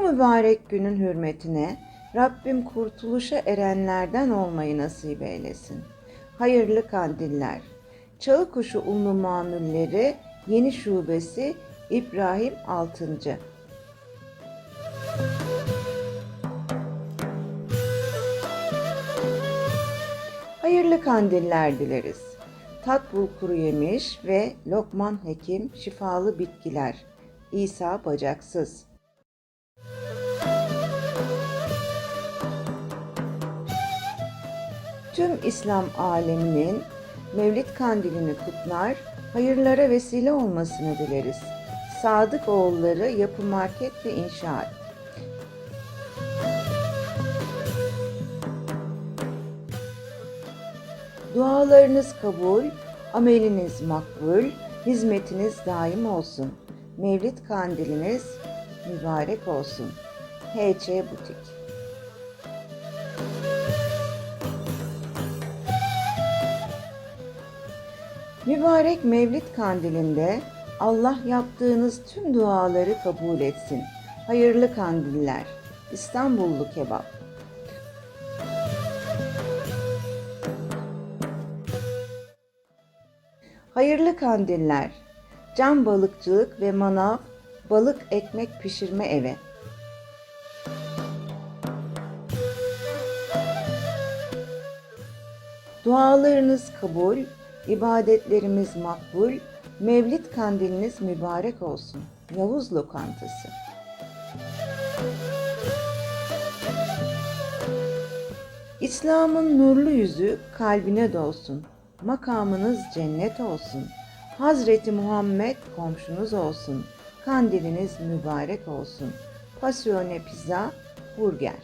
mübarek günün hürmetine Rabbim kurtuluşa erenlerden olmayı nasip eylesin. Hayırlı kandiller. Çalıkuşu Unlu Mamulleri Yeni Şubesi İbrahim Altıncı. Hayırlı kandiller dileriz. Tatbul kuru yemiş ve Lokman Hekim şifalı bitkiler. İsa bacaksız. Tüm İslam aleminin Mevlid kandilini kutlar, hayırlara vesile olmasını dileriz. Sadık oğulları Yapı Market ve İnşaat. Dualarınız kabul, ameliniz makbul, hizmetiniz daim olsun. Mevlid kandiliniz mübarek olsun. HC Butik Mübarek Mevlid kandilinde Allah yaptığınız tüm duaları kabul etsin. Hayırlı kandiller. İstanbullu kebap. Hayırlı kandiller. Cam balıkçılık ve manav balık ekmek pişirme evi. Dualarınız kabul, ibadetlerimiz makbul, Mevlid kandiliniz mübarek olsun. Yavuz Lokantası. İslam'ın nurlu yüzü kalbine dolsun. Makamınız cennet olsun. Hazreti Muhammed komşunuz olsun. Kandiliniz mübarek olsun. Pasione pizza, burger.